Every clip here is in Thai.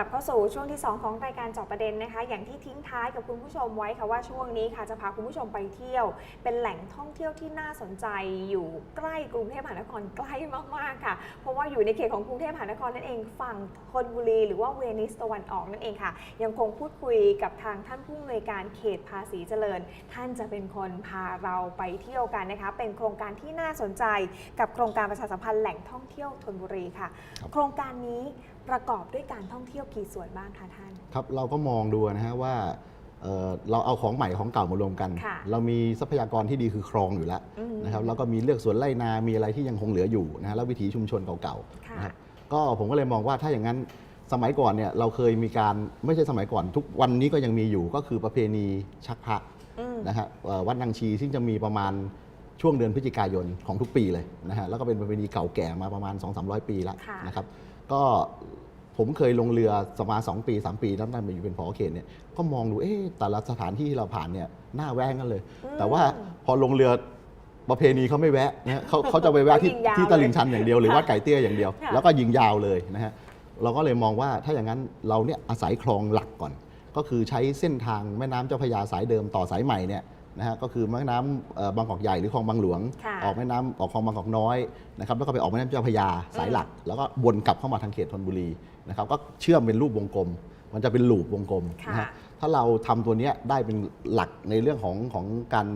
ลับเข้าสู่ช่วงที่ 2 ของรายการเจอบประเด็นนะคะ อย่างที่ทิ้งท้ายกับคุณผู้ชมไว้ค่ะว่าช่วงนี้ค่ะจะพาคุณผู้ชมไปเที่ยว เป็นแหล่งท่องเที่ยวที่น่าสนใจอยู่ใกล้กรุงเทพมหานครใกล้มากๆค่ะ เพราะว่าอยู่ในเขตของกรุงเทพมหานครนั่นเองฝั่งธนบุรี หรือว่าเวนิสตะวันออกนั่นเองค่ะ ยังคงพูดคุยกับทางท่านผู้อำนวยการเขตภาษีเจริญ ท่านจะเป็นคนพาเราไปเที่ยวกันนะคะ เป็นโครงการที่น่าสนใจ กับโครงการประชาสัมพันธ์แหล่งท่องเที่ยวธนบุรีค่ะครับโครงการนี้ ประกอบด้วยการท่องเที่ยวกี่ส่วนบ้างคะท่าน ครับเราก็มองดูนะฮะว่าเอ่อเราเอาของใหม่ของเก่ามารวมกัน ค่ะเรามีทรัพยากรที่ดีคือคลองอยู่แล้วอืมนะครับแล้วก็มีเลือกสวนไร่นามีอะไรที่ยังคงเหลืออยู่นะฮะแล้ววิถีชุมชนเก่าๆค่ะ นะครับก็ผมก็เลยมองว่าถ้าอย่างนั้นสมัยก่อนเนี่ยเราเคยมีการไม่ใช่สมัยก่อน ทุกวันนี้ก็ยังมีอยู่ก็คือประเพณีชักพระ อืม นะฮะเอ่อวัดนางชีซึ่งจะมีประมาณช่วงเดือนพฤศจิกายนของทุกปีเลยนะฮะแล้วก็เป็นประเพณีเก่าแก่มาประมาณ 2-300 ปีแล้วค่ะนะครับ ก็ผมเคยลงเรือสมา2ปี3ปีแล้วนั่นมาอยู่เป็นผอเขตเนี่ยก็มองดูเอ๊ะแต่ละสถานที่ที่เราผ่านเนี่ยหน้าแวงกันเลย แต่ว่าพอลงเรือประเพณีเขาไม่แวะนะฮะเขาเขาจะไปแวะที่ยิงยาวที่ตลิ่งชันอย่างเดียวหรือวัดไก่เตี้ยอย่างเดียว ค่ะ แล้วก็ยิงยาวเลยนะฮะเราก็เลยมองว่าถ้าอย่างนั้นเราเนี่ยอาศัยคลองหลักก่อน ก็คือใช้เส้นทางแม่น้ำเจ้าพระยาสายเดิมต่อสายใหม่เนี่ย นะฮะก็คือแม่น้ำเอ่อบางกอกใหญ่หรือคลองบางหลวง ค่ะ ออกแม่น้ำออกคลองบางกอกน้อยนะครับแล้วก็ไปออกแม่น้ำเจ้าพระยาสายหลัก แล้วก็วนกลับเข้ามาทางเขตธนบุรีนะครับก็เชื่อมเป็นรูปวงกลม มันจะเป็นลูปวงกลมค่ะนะฮะ ถ้าเราทำตัวเนี้ยได้เป็นหลักในเรื่องของของการ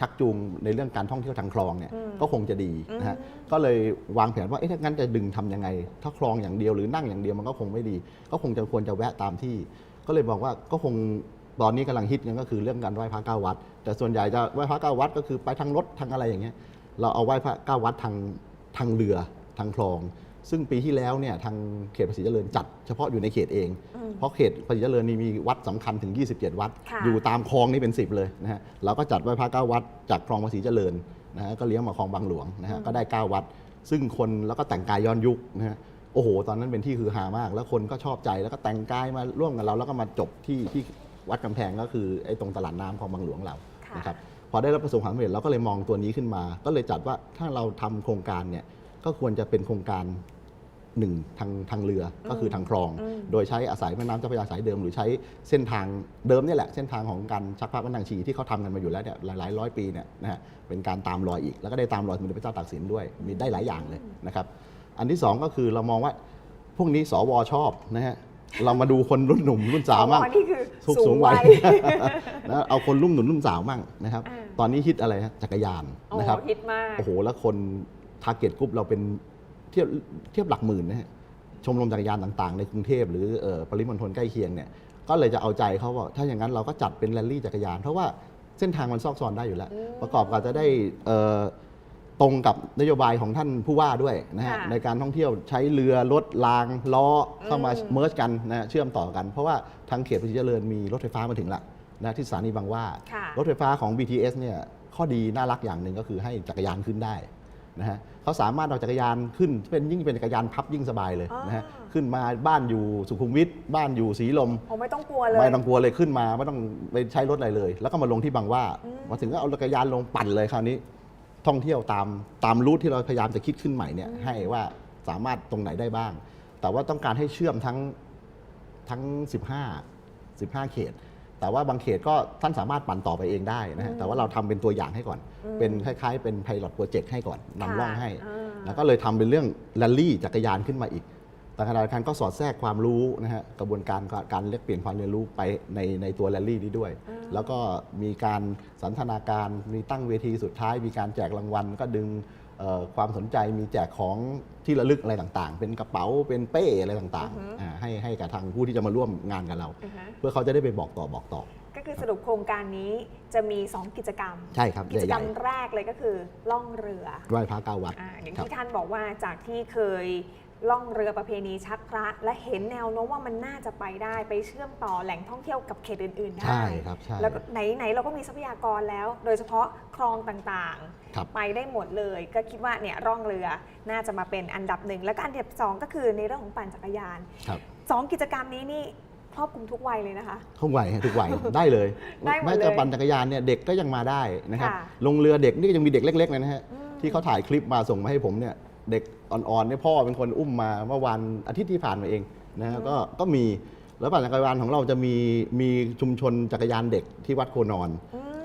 ชักจูงในเรื่องการท่องเที่ยวทางคลองเนี่ยอืมก็คงจะดีนะฮะก็เลยวางแผนว่าเอ๊ะถ้างั้นจะดึงทำยังไง ถ้าคลองอย่างเดียวหรือนั่งอย่างเดียวมันก็คงไม่ดี ก็คงจะควรจะแวะตามที่ ก็เลยบอกว่าก็คงตอนนี้กำลังฮิตกันก็คือเรื่องการไหว้พระเก้าวัด แต่ส่วนใหญ่จะไหว้พระเก้าวัดก็คือไปทางรถทางอะไรอย่างเงี้ยเราเอาไหว้พระเก้าวัดทางทางเรือทางคลอง ซึ่งปีที่แล้วเนี่ยทางเขตภาษีเจริญจัดเฉพาะอยู่ในเขตเองอืมเพราะเขตภาษีเจริญนี่มีวัดสำคัญถึง 27 วัดค่ะอยู่ตามคลองนี่เป็น 10 เลยนะฮะเราก็จัดไหว้พระเก้าวัดจากคลองภาษีเจริญนะฮะก็เลี้ยงมาคลองบางหลวงนะฮะก็ได้ 9 วัด ซึ่งคนแล้วก็แต่งกายย้อนยุคนะฮะโอ้โห ตอนนั้นเป็นที่คือฮามาก แล้วคนก็ชอบใจแล้วก็แต่งกายมาร่วมกับเรา แล้วก็มาจบที่ที่วัดกำแพงก็คือไอ้ตรงตลาดน้ำคลองบางหลวงเราค่ะ นะครับพอได้รับประสบความสำเร็จเราก็เลยมองตัวนี้ขึ้นมา ก็เลยจัดว่าถ้าเราทำโครงการเนี่ยก็ควรจะเป็นโครงการหนึ่งทางทางเรือก็คือทางคลองอืมโดยใช้อาศัยแม่น้ำเจ้าพระยาสายเดิม หรือใช้เส้นทางเดิมเนี่ยแหละ เส้นทางของการชักพระวัดนางชีที่เขาทำกันมาอยู่แล้วเนี่ยหลายๆร้อยปีเนี่ยนะฮะเป็นการตามรอยอีก แล้วก็ได้ตามรอยสมเด็จพระเจ้าตากสินด้วยมีได้หลายอย่างเลยนะครับ อันที่สองก็คือเรามองว่าพวกนี้สวชอบนะฮะ เรามาดูคนรุ่นหนุ่มรุ่นสาวมั่งอ๋อนี่คือสูงสูงวัยนะเอาคนรุ่มหนุ่มรุ่มสาวมั่งนะครับอ่าตอนนี้ฮิตอะไรฮะจักรยานโอ้นะครับฮิตมากโอ้โหแล้วคนทาร์เก็ตกลุ่มเราเป็นเทียบเทียบหลักหมื่นนะฮะชมรมจักรยานต่างๆ ในกรุงเทพหรือเอ่อปริมณฑลใกล้เคียงเนี่ยก็เลยจะเอาใจเขาว่าถ้าอย่างนั้นเราก็จัดเป็นแรลลี่จักรยาน เพราะว่าเส้นทางมันซอกซอนได้อยู่แล้วอืมประกอบกับจะได้เอ่อ ตรงกับนโยบายของท่านผู้ว่าด้วยนะฮะค่ะในการท่องเที่ยวใช้เรือรถรางล้อเข้ามาอืม เมิร์จกันนะฮะเชื่อมต่อกัน เพราะว่าทางเขตภาษีเจริญมีรถไฟฟ้ามาถึงละนะที่สถานีบางหว่า ค่ะ รถไฟฟ้าของ BTS เนี่ยข้อดีน่ารักอย่างหนึ่งก็คือให้จักรยานขึ้นได้นะฮะเขาสามารถเอาจักรยานขึ้นเป็นยิ่งเป็นจักรยานพับยิ่งสบายเลยนะฮะอ่าขึ้นมาบ้านอยู่สุขุมวิทบ้านอยู่สีลม ผมไม่ต้องกลัวเลย ไม่ต้องกลัวเลยขึ้นมาไม่ต้องไปใช้รถอะไรเลย แล้วก็มาลงที่บางหว่าอืม มาถึงก็เอาจักรยานลงปั่นเลยคราวนี้ ท่องเที่ยวตามตามรูทที่เราพยายามจะคิดขึ้นใหม่เนี่ยให้ว่าสามารถตรงไหนได้บ้าง แต่ว่าต้องการให้เชื่อมทั้งทั้ง 15 15 เขต แต่ว่าบางเขตก็ท่านสามารถปั่นต่อไปเองได้นะฮะอืมแต่ว่าเราทำเป็นตัวอย่างให้ก่อนอืมเป็นคล้ายๆ เป็นไพลอตโปรเจกต์ให้ก่อนนำร่องให้อ่าแล้วก็เลยทำเป็นเรื่องแรลลี่จักรยานขึ้นมาอีก แต่ขณะเดียวกันก็สอดแทรกความรู้นะฮะกระบวนการการแลกเปลี่ยนความเรียนรู้ไปในในตัวแรลลี่นี้ด้วยอืมแล้วก็มีการสันทนาการมีตั้งเวทีสุดท้าย มีการแจกรางวัล ก็ดึงเอ่อความสนใจมีแจกของที่ระลึกอะไรต่างๆ เป็นกระเป๋าเป็นเป้อะไรต่างอือฮึๆอ่าให้ให้กับทางผู้ที่จะมาร่วมงานกับเราอือฮะเพื่อเขาจะได้ไปบอกต่อบอกต่อ ก็คือสรุปโครงการนี้จะมี 2 กิจกรรมใช่ครับกิจใหกรญ่รมแรกเลยก็คือล่องเรือๆไหว้พระเก้าวัดอ่าอย่างครับที่ท่านบอกว่าจากที่เคย ล่องเรือประเพณีชักพระ และเห็นแนวโน้มว่ามันน่าจะไปได้ไปเชื่อมต่อแหล่งท่องเที่ยวกับเขตอื่นๆได้ใช่ครับใช่แล้วก็ไหนไหนเราก็มีทรัพยากรแล้ว โดยเฉพาะคลองต่างครับๆ ไปได้หมดเลย ก็คิดว่าเนี่ยร่องเรือน่าจะมาเป็นอันดับหนึ่งแล้วก็อันดับสองก็คือในเรื่องของปั่นจักรยานครับสองกิจกรรมนี้นี่ครอบคลุมทุกวัยเลยนะคะ ทุกวัยฮะทุกวัย ได้เลยได้หมดแม้เลยจะปั่นจักรยานเนี่ยเด็กก็ยังมาได้นะครับค่ะ ลงเรือเด็กนี่ก็ยังมีเด็กเล็กๆเลยนะฮะอืมที่เขาถ่ายคลิปมาส่งมาให้ผมเนี่ย เด็กอ่อนๆเนี่ยพ่อเป็นคนอุ้มมาเมื่อวันอาทิตย์ที่ผ่านมาเองนะฮะก็ก็มีแล้วปั่นจักรยานของเราจะมีมีชุมชนจักรยานเด็กที่วัดโคนอน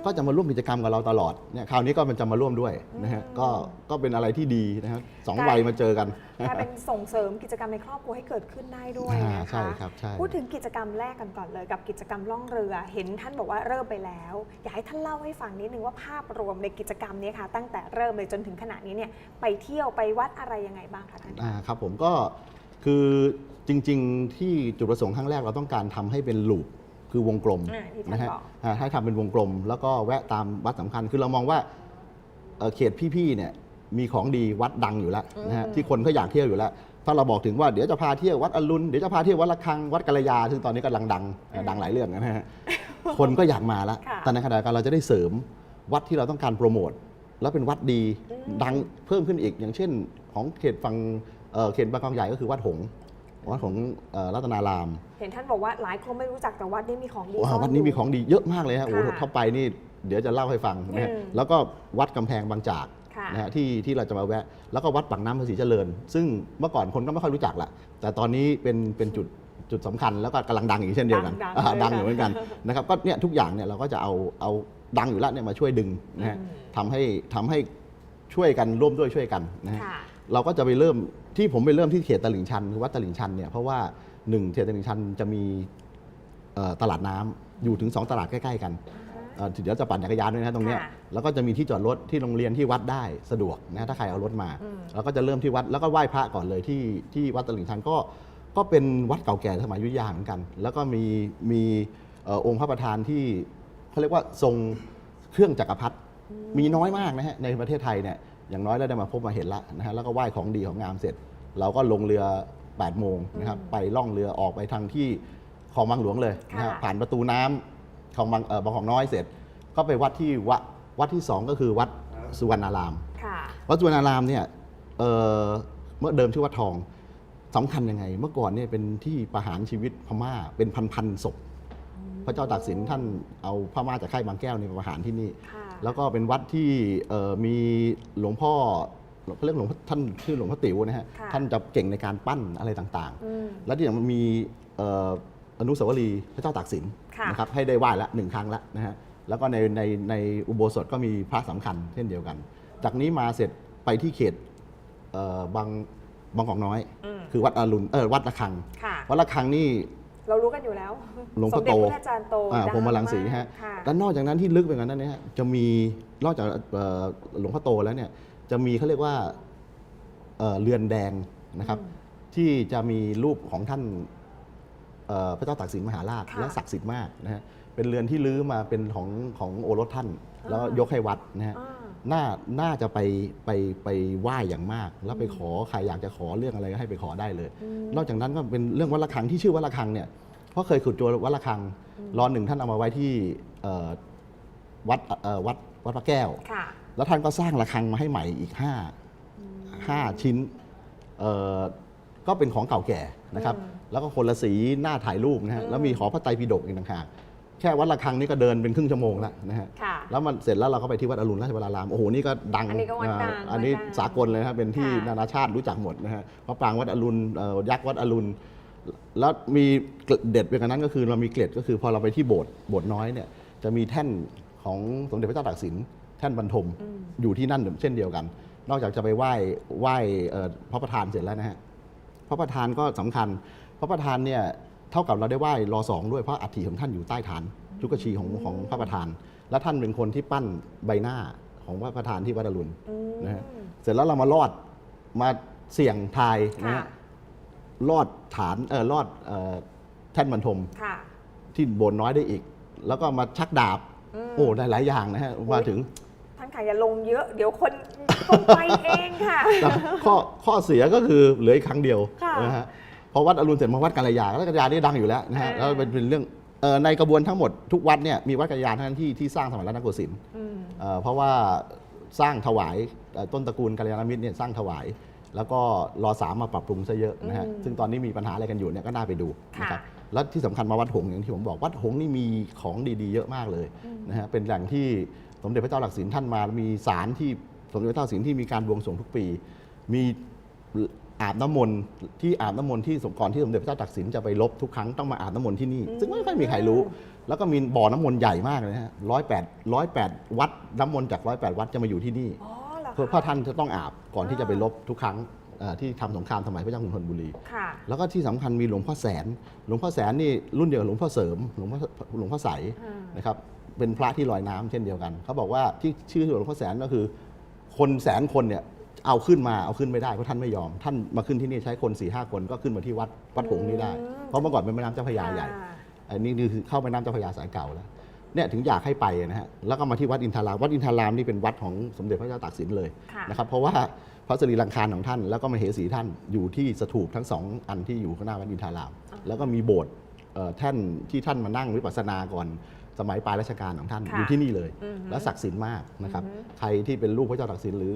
ก็จะมาร่วมกิจกรรมกับเราตลอดเนี่ยคราวนี้ก็มันจะมาร่วมด้วยนะฮะอืมก็ก็เป็นอะไรที่ดีนะครับสองการวัยมาเจอกันกลายเป็นส่งเสริมกิจกรรมในครอบครัวให้เกิดขึ้นได้ด้วยอ่านะคะใช่ครับใช่พูดถึงกิจกรรมแรกกันก่อนเลย กับกิจกรรมล่องเรือ เห็นท่านบอกว่าเริ่มไปแล้ว อยากให้ท่านเล่าให้ฟังนิดนึงว่าภาพรวมในกิจกรรมนี้ค่ะ ตั้งแต่เริ่มเลยจนถึงขณะนี้เนี่ยไปเที่ยวไปวัดอะไรยังไงบ้างคะท่านอ่าครับผมก็คือจริง ๆ ที่จุดประสงค์ครั้งแรกเราต้องการทำให้เป็นลูป คือวงกลมอ่าที่ท่านนะฮะบอก อ่าให้ทำเป็นวงกลม แล้วก็แวะตามวัดสำคัญ คือเรามองว่าเอ่อเขตพี่ๆเนี่ยมีของดีวัดดังอยู่แล้วนะฮะอืมที่คนก็อยากเที่ยวอยู่แล้ว ถ้าเราบอกถึงว่าเดี๋ยวจะพาเที่ยววัดอรุณเดี๋ยวจะพาเที่ยววัดระฆังวัดกัลยา ซึ่งตอนนี้กำลังดังอ่าดังหลายเรื่องนะฮะ คนก็อยากมาแล้วค่ะ แต่ในขณะเดียวกันเราจะได้เสริมวัดที่เราต้องการโปรโมท แล้วเป็นวัดดีอืมดังเพิ่มขึ้นอีกอย่างเช่น ของเขตฝั่งเอ่อเขตบางกอกใหญ่ก็คือวัดหงส์ วัดหงส์เอ่อรัตนาราม เห็นท่านบอกว่าหลายคนไม่รู้จักแต่วัดนี้มีของดีว้าซ่วอนวัดนี้ยู่มีของดีเยอะมากเลยฮะโอ้โหค่ะถ้าไปนี่เดี๋ยวจะเล่าให้ฟังนะฮะอืมแล้วก็วัดกำแพงบางจากค่ะนะฮะที่ที่เราจะมาแวะ แล้วก็วัดปากน้ำภาษีเจริญ ซึ่งเมื่อก่อนคนก็ไม่ค่อยรู้จักละแต่ตอนนี้เป็นเป็นจุดจุดสำคัญแล้วก็กำลังดังอีกเช่นเดียวกันดังๆอ่าเลยดังอยู่ค่ะเหมือนกันนะครับก็เนี่ยทุกอย่างเนี่ยเราก็จะเอาเอาดังอยู่แล้วเนี่ยมาช่วยดึงนะฮะอืมทำให้ทำให้ช่วยกันร่วมด้วยช่วยกันนะฮะค่ะเราก็จะไปเริ่ม ที่ผมไปเริ่มที่เขตตลิ่งชันคือวัดตลิ่งชันเนี่ยเพราะว่าหนึ่งเขตตลิ่งชันจะมีเอ่อตลาดน้ำอยู่ถึง 2 ตลาดใกล้ ๆ กันเอ่อเดี๋ยวจะปั่นจักรยานด้วยนะตรงเนี้ยค่ะแล้วก็จะมีที่จอดรถที่โรงเรียนที่วัดได้สะดวกนะถ้าใครเอารถมาอืมเราก็จะเริ่มที่วัดแล้วก็ไหว้พระก่อนเลยที่ที่วัดตลิ่งชันก็ก็เป็นวัดเก่าแก่สมัยอยุธยาเหมือนกัน แล้วก็มีมีเอ่อองค์พระประธานที่เขาเรียกว่าทรงเครื่องจักรพรรดิมีน้อยมากนะฮะในประเทศไทยเนี่ย อย่างน้อยเราได้มาพบมาเห็นละนะฮะแล้วก็ไหว้ของดีของงามเสร็จ เราก็ลงเรือ8โมงนะครับอืมไปล่องเรือออกไปทางที่คลองบางหลวงเลยนะฮะค่ะ ผ่านประตูน้ำคลองบางเอ่อบางของน้อยเสร็จ ก็ไปวัดที่วัดวัดที่2ก็คือวัดสุวรรณาราม ค่ะ วัดสุวรรณารามเนี่ยเอ่อเมื่อเดิมชื่อวัดทองสำคัญยังไง เมื่อก่อนเนี่ยเป็นที่ประหารชีวิตพม่าเป็นพันๆศพ พระเจ้าตากสินท่านเอาพม่าจากค่ายบางแก้วเนี่ยมาประหารที่นี่ ค่ะ แล้วก็เป็นวัดที่เอ่อมีหลวงพ่อเขาเรียกหลวงพ่อท่านชื่อหลวงพ่อติ๋วนะฮะค่ะท่านจะเก่งในการปั้นอะไรต่างอืมๆแล้วที่อย่างมันมีเอ่ออนุสาวรีย์พระเจ้าตากสินค่ะนะครับให้ได้ไหว้ละหนึ่งครั้งละนะฮะแล้วก็ในในในอุโบสถก็มีพระสำคัญเช่นเดียวกัน จากนี้มาเสร็จไปที่เขตเอ่อบางบางกอกน้อยอืมคือวัดอรุณเออวัดระฆังค่ะวัดระฆังนี่ เรารู้กันอยู่แล้วหลวงพ่อสมเด็จโตพระอาจารย์โตอ่าดังพรหมรังสีมากฮะค่ะแล้วนอกจากนั้นที่ลึกไปกว่านั้นเนยฮะจะมีนอกจากเอ่อหลวงพ่อโตแล้วเนี่ยจะมีเขาเรียกว่าเอ่อเรือนแดงนะครับอืมที่จะมีรูปของท่านเอ่อ พระเจ้าตากสินมหาราชค่ะ และศักดิ์สิทธิ์มากนะฮะเป็นเรือนที่ลื้อมาเป็นของของโอรสท่าน แล้วยกให้วัดนะฮะ อ่า น่า น่าจะไป ไป ไปไหว้อย่างมาก แล้วไปขอ ใครอยากจะขอเรื่องอะไรก็ให้ไปขอได้เลย อืม นอกจากนั้นก็เป็นเรื่องวัดระฆังที่ชื่อวัดระฆังเนี่ย เพราะเคยขุดเจอวัดระฆัง รอหนึ่งท่านเอามาไว้ที่เอ่อวัดเอ่อวัดวัดพระแก้ว ค่ะ แล้วท่านก็สร้างระฆังมาให้ใหม่อีกห้าห้าชิ้นเอ่อ ก็เป็นของเก่าแก่นะครับอืมแล้วก็คนละสีหน้าถ่ายรูปนะฮะอืมแล้วมีหอพระไตรปิฎกอีกต่างหาก แค่วัดระฆังนี่ก็เดินเป็นครึ่งชั่วโมงแล้วนะฮะค่ะแล้วมันเสร็จแล้วเราก็ไปที่วัดอรุณราชวราราม โอ้โห นี่ก็ดัง อันนี้ก็วัดดังอ่าอันนี้วัดดังสากลเลยนะครับ เป็นที่ค่ะนานาชาติรู้จักหมดนะฮะพระปรางวัดอรุณเอ่อยักษ์วัดอรุณ แล้วมีเกล็ดเด็ดไปกว่านั้นก็คือเรามีเกล็ดก็คือพอเราไปที่โบสถ์โบสถ์น้อยเนี่ย จะมีแท่นของสมเด็จพระเจ้าตากสิน แท่นบรรทมอืมอยู่ที่นั่นเช่นเดียวกัน นอกจากจะไปไหว้ไหว้เอ่อพระประธานเสร็จแล้วนะฮะ พระประธานก็สำคัญ พระประธานเนี่ยเท่ากับเราได้ไหว้รอสองด้วยเพราะอัฐิของท่านอยู่ใต้ฐานจุกชีของของพระประธาน และท่านเป็นคนที่ปั้นใบหน้าของพระประธานที่วัดอรุณอืมนะฮะเสร็จแล้วเรามาลอดมาเสี่ยงทายนะค่ะฮะลอดฐานเออลอดเอ่อแท่นบรรทมค่ะที่โบสถ์น้อยได้อีก แล้วก็มาชักดาบอืมโอ้ได้หลายอย่างนะฮะมาถึงท่านค่ะอย่าลงเยอะ เดี๋ยวคนคงไปเองค่ะแต่ข้อข้อเสียก็คือเหลืออีกครั้งเดียวค่ะนะฮะพอวัดอรุณเสร็จมาวัดกัลยาแล้วกัลยานี่ดังอยู่แล้วนะฮะเออแล้วเป็นเป็นเรื่องเอ่อในกระบวนทั้งหมดทุกวัดเนี่ยมีวัดกัลยาทั้งนั้นที่ที่สร้างสมัยรัตนโกสินทร์อืมเอ่อเพราะว่าสร้างถวายเอ่อต้นตระกูลกัลยาณมิตรเนี่ยสร้างถวาย แล้วก็รอสามมาปรับปรุงซะเยอะนะฮะอืมซึ่งตอนนี้มีปัญหาอะไรกันอยู่เนี่ยก็น่าไปดูค่ะนะครับแล้วที่สำคัญมาวัดหงส์อย่างที่ผมบอกวัดหงส์นี่มีของดีๆ เยอะมากเลยอืมนะฮะเป็นแหล่งที่ สมเด็จพระเจ้าหลักสินท่านมา มีศาลที่สมเด็จพระเจ้าตากสินที่มีการบวงสรวงทุกปี มีอาบน้ำมนต์ที่อาบน้ำมนต์ที่สมก่อนที่สมเด็จพระเจ้าตากสินจะไปลบทุกครั้งต้องมาอาบน้ำมนต์ที่นี่ ซึ่งไม่ค่อยมีใครรู้ แล้วก็มีบ่อน้ำมนต์ใหญ่มากเลยนะฮะร้อยแปดร้อยแปดวัดน้ำมนต์จากร้อยแปดวัดจะมาอยู่ที่นี่อ๋อเหรอเพื่อคะพระท่านจะต้องอาบก่อนที่จะไปลบทุกครั้งเอ่อที่ทำสงครามสมัยพระเจ้ากรุงธนบุรีค่ะแล้วก็ที่สำคัญมีหลวงพ่อแสน หลวงพ่อแสนนี่รุ่นเดียวกับหลวงพ่อเสริม หลวงพ่อหลวงพ่อใสอ่านนะครับ เป็นพระที่ลอยน้ำเช่นเดียวกัน เขาบอกว่าที่ชื่อหลวงพ่อแสนก็คือ คนแสนคนเนี่ยเอาขึ้นมาเอาขึ้นไม่ได้เพราะท่านไม่ยอม ท่านมาขึ้นที่นี่ใช้คน4ี่ห้าคนก็ขึ้นมาที่วัดวัดหงส์นี้ได้ เพราะเมื่อก่อนเป็นแม่น้ำเจ้าพระยาใหญ่ค่ะอันนี้คือเข้าแม่น้ำเจ้าพระยาสายเก่าแล้วเนี่ยถึงอยากให้ไปนะฮะแล้วก็มาที่วัดอินทารามวัดอินทารามนี่เป็นวัดของสมเด็จพระเจ้าตากสินเลยค่ะนะครับเพราะว่าพระสรีรังคารของท่าน แล้วก็มเหสีท่านอยู่ที่สถูปทั้งสองอันที่อยู่ข้างหน้าวัดอินทาราม แล้วก็มีโบสถ์เอ่อแท่นที่ท่านมานั่งวิปัสสนาก่อน สมัยปลายรัชกาลของท่านค่ะอยู่ที่นี่เลย อือฮึและศักดิ์สิทธิ์มากนะครับ อือฮึ ใครที่เป็นลูกพระเจ้าตากสินหรือ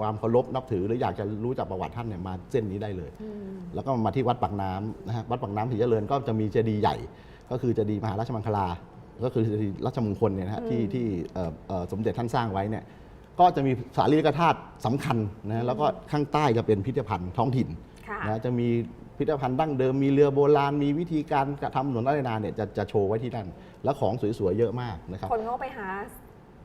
ความเคารพนับถือหรืออยากจะรู้จักประวัติท่านเนี่ยมาเส้นนี้ได้เลย อืม แล้วก็มาที่วัดปากน้ำนะฮะวัดปากน้ำศรีเจริญก็จะมีเจดีย์ใหญ่ ก็คือเจดีย์มหาราชมังคลา ก็คือเจดีย์ราชมงคลเนี่ยนะฮะที่ที่เอ่อเอ่อสมเด็จท่านสร้างไว้เนี่ยก็จะมีสารีริกธาตุสำคัญนะแล้วก็ข้างใต้จะเป็นพิพิธภัณฑ์ท้องถิ่นค่ะนะจะมีพิพิธภัณฑ์ดั้งเดิมมีเรือโบราณมีวิธีการกระทำถนนราชนาเนี่ยจะจะโชว์ไว้ที่นั่น แล้วของสวยๆเยอะมากนะครับคนเขาไปหา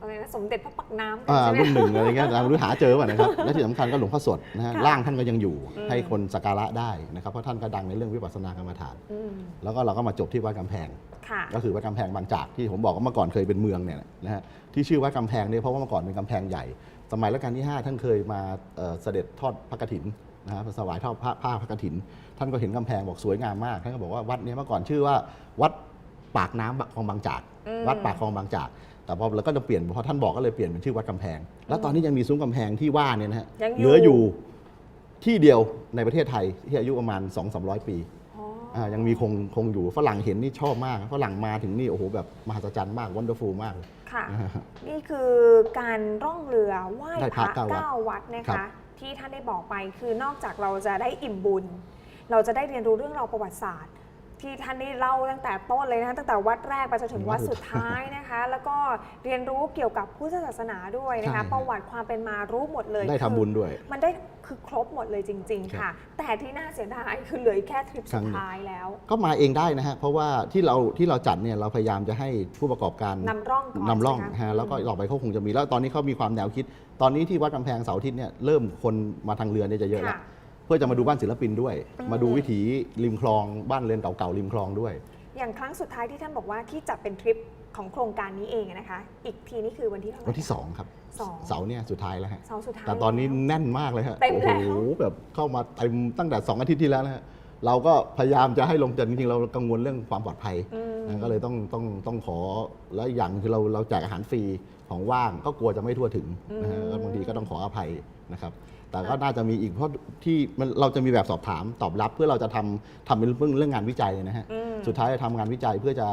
อะไรนะสมเด็จพระปักน้ำกัอ่าใช่ไหมรุ่นหนึ่งอะไรเงี้ยเราหรือหาเจอป่ะนะครับและที่สำคัญก็หลวงพ่อสดนะฮะค่ะร่างท่านก็ยังอยู่อืมให้คนสักการะได้นะครับเพราะท่านก็ดังในเรื่องวิปัสสนากรรมฐานอืมแล้วก็เราก็มาจบที่วัดกำแพงค่ะก็คือวัดกำแพงบางจากที่ผมบอกว่าเมื่อก่อนเคยเป็นเมืองเนี่ยนะฮะที่ชื่อวัดกำแพงเนี่ยเพราะว่าเมื่อก่อนเป็นกำแพงใหญ่ สมัยรัชกาลที่ 5 ท่านเคยมาเอ่อเสด็จทอดพระกฐินนะฮะสวายทอดผ้าผ้าพระกฐิน ท่านก็เห็นกำแพงบอกสวยงามมากท่านก็บอกว่าวัดเนี้เมื่อก่อนชื่อว่าวัด ปากน้ำคลองบางจากอืมวัดปากคลองบางจาก แต่พอเราก็จะเปลี่ยนพอท่านบอกก็เลยเปลี่ยนเป็นชื่อวัดกำแพง แล้วตอนนี้ยังมีซุ้มกำแพงที่ว่าเนี่ยนะฮะยังอยู่ เหลืออยู่ที่เดียวในประเทศไทยที่อายุประมาณ 2-300 ปีอ๋ออ่ายังมีคงคงอยู่ฝรั่งเห็นนี่ชอบมากฝรั่งมาถึงนี่โอ้โหแบบมหัศจรรย์มากวันเดอร์ฟูลมากเลย ค่ะนะฮะนี่คือการร่องเรือไหว้ได้พพระระเก้าวัดเก้าวัดนะครัคะ บ ที่ท่านได้บอกไปคือนอกจากเราจะได้อิ่มบุญ เราจะได้เรียนรู้เรื่องราวประวัติศาสตร์ ที่ท่านได้เล่าตั้งแต่ต้นเลยนะคะตั้งแต่วัดแรกไปจนถึงวัดสุดท้ายนะคะ แล้วก็เรียนรู้เกี่ยวกับพุทธศาสนาด้วยนะคะ ใช่ ประวัติความเป็นมารู้หมดเลยได้ทำบุญด้วย มันได้คือครบหมดเลยจริง ๆ ค่ะ แต่ที่น่าเสียดายคือเหลือแค่ทริปครั้สุดงเดียวท้ายแล้วก็มาเองได้นะฮะ เพราะว่าที่เราที่เราจัดเนี่ยเราพยายามจะให้ผู้ประกอบการ นำร่องก่อนนำร่องใช่ไหมคะ ฮะแล้วก็ต่อไปเขาคงจะมีแล้วตอนนี้เขามีความแนวคิด ตอนนี้ที่วัดกำแพงเสาร์อาทิตย์เนี่ยเริ่มคนมาทางเรือเนี่ยจะเยอะแล้วค่ะเพื่อจะมาดูบ้านศิลปินด้วยอืมมาดูวิถีริมคลองบ้านเรือนเก่าๆริมคลองด้วย อย่างครั้งสุดท้ายที่ท่านบอกว่าที่จัดเป็นทริปของโครงการนี้เองนะคะ อีกทีนี่คือวันที่เท่าไหร่ วันที่ 2 ครับ สองเสาร์เนี่ยสุดท้ายแล้วฮะเสาร์สุดท้ายแต่ตอนนี้แล้วแน่นมากเลยฮะเต็มโอ้แล้โหว แบบเข้ามาเต็มตั้งแต่ 2 อาทิตย์ที่แล้วนะฮะเราก็พยายามจะให้ลงจัดจริงๆเรากังวลเรื่องความปลอดภัย อืม นะก็เลยต้องต้องต้องขอแล้วอีกอย่างคือเราเราแจกอาหารฟรีของว่างก็กลัวจะไม่ทั่วถึงนะฮะอืมก็บางทีก็ต้องขออภัยนะครับ แต่ก็น่าจะมีอีกเพราะที่มันเราจะมีแบบสอบถามตอบรับเพื่อเราจะทำทำเป็นเรื่องเรื่องงานวิจัยนะฮะอืมสุดท้ายจะทำงานวิจัยเพื่อจะ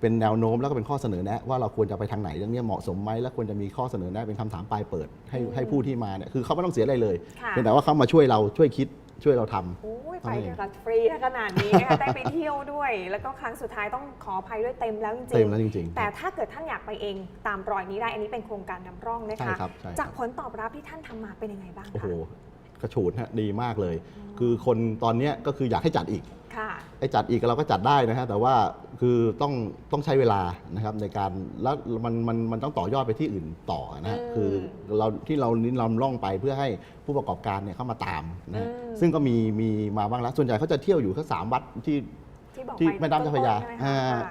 เป็นแนวโน้มแล้วก็เป็นข้อเสนอแนะว่าเราควรจะไปทางไหนเรื่องนี้เหมาะสมไหมและควรจะมีข้อเสนอแนะเป็นคำถามปลายเปิดให้อืมให้ผู้ที่มาเนี่ยคือเขาไม่ต้องเสียอะไรเลยค่ะเพียงแต่ว่าเขามาช่วยเราช่วยคิด ช่วยเราทำ โอ้ยเอาไปเองกับฟรีขนาดนี้นะคะได้ไปเที่ยวด้วย แล้วก็ครั้งสุดท้ายต้องขออภัยด้วยเต็มแล้วจริงๆเต็มแล้วจริงๆแต่ถ้าเกิดท่านอยากไปเองตามรอยนี้ได้ อันนี้เป็นโครงการนำร่องนะใช่คะครับใช่ครับ จากผลตอบรับที่ท่านทำมาเป็นยังไงบ้างโอ้โหคะกระฉูดฮะดีมากเลย คือคนตอนเนี้ยก็คืออยากให้จัดอีกค่ะ ไอ้จัดอีกเราก็จัดได้นะฮะแต่ว่าคือต้องต้องใช้เวลานะครับในการแล้วมันมันมันต้องต่อยอดไปที่อื่นต่อนะฮะอืมคือเราที่เรานิ้นลำล่องไปเพื่อให้ผู้ประกอบการเนี่ยเข้ามาตามนะฮะอืมซึ่งก็มีมีมาบ้างแล้ว ส่วนใหญ่เขาจะเที่ยวอยู่แค่สามวัดที่ที่บอกที่ไปแม่น้ำเจ้าพระยาต้นๆใช่ไหมคะอ่าค่ะ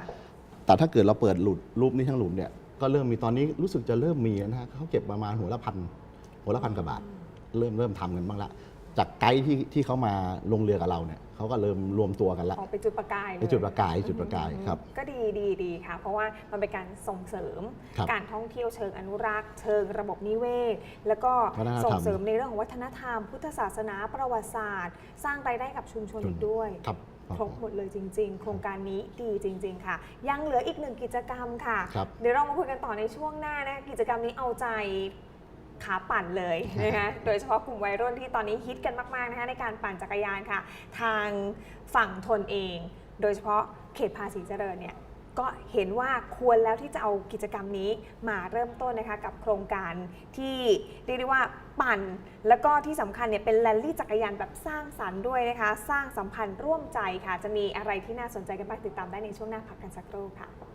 แต่ถ้าเกิดเราเปิดหลุดรูปนี้ทั้งหลุมเนี่ยก็เริ่มมีตอนนี้รู้สึกจะเริ่มมีแล้วนะฮะเขาเก็บประมาณหัวละพันหัวละพันกว่าบาท เริ่มเริ่มทำกันบ้างละ จากไกด์ที่ที่เขามาลงเรือกับเราเนี่ยเขาก็เริ่มรวมตัวกันละออกไปจุดประกายเลยไปจุดประกายจุดประกายครับ ก็ดีดีดีค่ะ เพราะว่ามันเป็นการส่งเสริม ครับการท่องเที่ยวเชิงอนุรักษ์ เชิงระบบนิเวศ แล้วก็วัฒนธรรมส่งเสริมในเรื่องของวัฒนธรรม พุทธศาสนาประวัติศาสตร์ สร้างรายได้กับชุมชนอีกด้วย ครับ ครบหมดเลยจริง ๆ โครงการนี้ดีจริง ๆ ค่ะ ยังเหลืออีกหนึ่งกิจกรรมค่ะ ครับ เดี๋ยวเรามาคุยกันต่อในช่วงหน้านะ กิจกรรมนี้เอาใจ ขาปั่นเลยนะคะโดยเฉพาะกลุ่มวัยรุ่นที่ตอนนี้ฮิตกันมากๆนะคะในการปั่นจักรยานค่ะ ทางฝั่งทนเอง โดยเฉพาะเขตภาษีเจริญเนี่ยก็เห็นว่าควรแล้วที่จะเอากิจกรรมนี้มาเริ่มต้นนะคะกับโครงการที่เรียกได้ว่าปั่น แล้วก็ที่สำคัญเนี่ยเป็นแรลลี่จักรยานแบบสร้างสรรค์ด้วยนะคะ สร้างสัมพันธ์ร่วมใจค่ะ จะมีอะไรที่น่าสนใจกันบ้างติดตามได้ในช่วงหน้าพักกันสักครู่ค่ะ